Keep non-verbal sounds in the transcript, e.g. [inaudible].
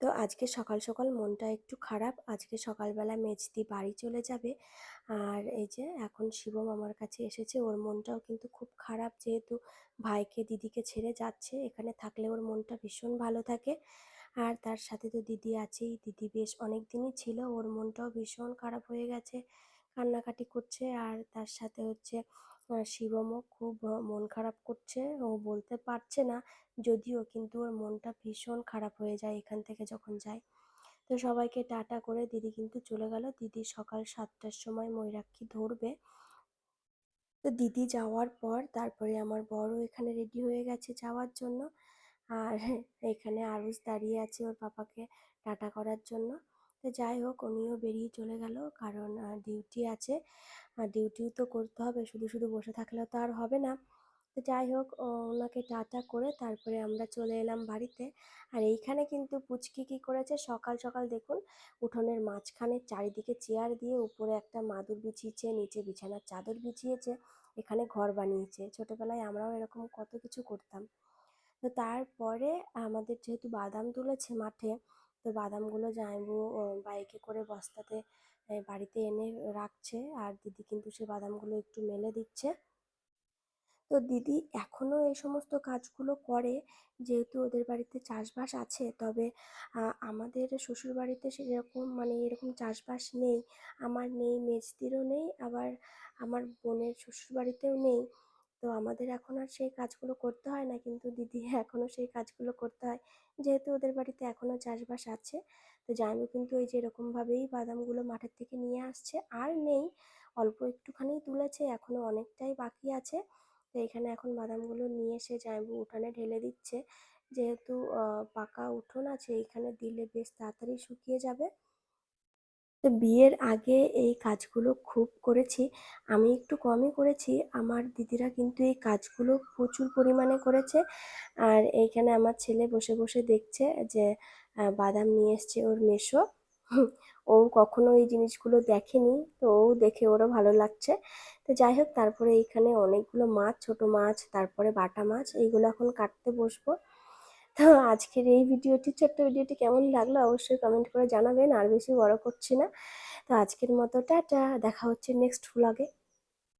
তো আজকে সকাল সকাল মনটা একটু খারাপ। আজকে সকালবেলা মেজদি বাড়ি চলে যাবে। আর এই যে এখন শিবম আমার কাছে এসেছে, ওর মনটাও কিন্তু খুব খারাপ। যেহেতু ভাইকে দিদিকে ছেড়ে যাচ্ছে, এখানে থাকলে ওর মনটা ভীষণ ভালো থাকে। আর তার সাথে তো দিদি আছেই, দিদি বেশ অনেক দিনই ছিল, ওর মনটাও ভীষণ খারাপ হয়ে গেছে, কান্নাকাটি করছে। আর তার সাথে হচ্ছে শিবমও খুব মন খারাপ করছে। ও বলতে পারছে না, যদিও কিন্তু ওর মনটা ভীষণ খারাপ হয়ে যায় এখান থেকে যখন যায়। তো সবাইকে টাটা করে দিদি কিন্তু চলে গেল। দিদি সকাল সাতটার সময় ময়ূরাক্ষী ধরবে। তো দিদি যাওয়ার পর তারপরে আমার বড় এখানে রেডি হয়ে গেছে যাওয়ার জন্য। আর এখানে আরুষ দাঁড়িয়ে আছে ওর পাপাকে টাটা করার জন্য। তো যাই হোক, উনিও বেরিয়ে চলে গেল। কারণ ডিউটি আছে। আর ডিউটিও তো করতে হবে। শুধু শুধু বসে থাকলে তো আর হবে না। তো যাই হোক ওনাকে টাটা করে তারপরে আমরা চলে এলাম বাড়িতে। আর এইখানে কিন্তু পুচকি কি করেছে? সকাল সকাল দেখুন, উঠোনের মাঝখানে চারিদিকে চেয়ার দিয়ে উপরে একটা মাদুর বিছিয়েছে, নিচে বিছানার চাদর বিছিয়েছে, এখানে ঘর বানিয়েছে। ছোটোবেলায় আমরাও এরকম কত কিছু করতাম। তো তারপরে আমাদের যেহেতু বাদাম তুলেছে মাঠে তো বাদামগুলো জামাইবু বাইকে করে বস্তাতে বাড়িতে এনে রাখছে। আর দিদি কিন্তু সে বাদামগুলো একটু মেলে দিচ্ছে। তো দিদি এখনও এই সমস্ত কাজগুলো করে, যেহেতু ওদের বাড়িতে চাষবাস আছে। তবে আমাদের শ্বশুর বাড়িতে সেরকম মানে এরকম চাষবাস নেই। আমার নেই মেজদিরও নেই, আবার আমার বোনের শ্বশুর বাড়িতেও নেই। তো আমাদের এখন আর সেই কাজগুলো করতে হয় না। কিন্তু দিদি [laughs] এখনও সেই কাজগুলো করতে হয়। যেহেতু ওদের বাড়িতে এখনও চাষবাস আছে, তো জানু কিন্তু ওই যে এরকমভাবেই বাদামগুলো মাঠের থেকে নিয়ে আসছে। আর নেই, অল্প একটুখানি তুলেছে, এখনও অনেকটাই বাকি আছে। তো এখানে এখন বাদামগুলো নিয়ে এসে জামাইবু উঠানে ঢেলে দিচ্ছে। যেহেতু পাকা উঠোন আছে, এখানে দিলে বেশ তাড়াতাড়ি শুকিয়ে যাবে। তো বিয়ের আগে এই কাজগুলো খুব করেছি। আমি একটু কমই করেছি। আমার দিদিরা কিন্তু এই কাজগুলো প্রচুর পরিমাণে করেছে। আর এইখানে আমার ছেলে বসে বসে দেখছে যে বাদাম নিয়ে এসছে ওর হুম, ও কখনো এই জিনিসগুলো দেখেনি। তো ও দেখে ওরও ভালো লাগছে। তো যাই হোক তারপরে এইখানে অনেকগুলো মাছ ছোট মাছ তারপরে বাটা মাছ এইগুলো এখন কাটতে বসবো। তো আজকের এই ভিডিওটি, ছোট্ট ভিডিওটি কেমন লাগল অবশ্যই কমেন্ট করে জানাবেন, আর বেশি বড় করছি না। তো আজকের মতো, টাটা। দেখা হচ্ছে নেক্সট ভ্লগে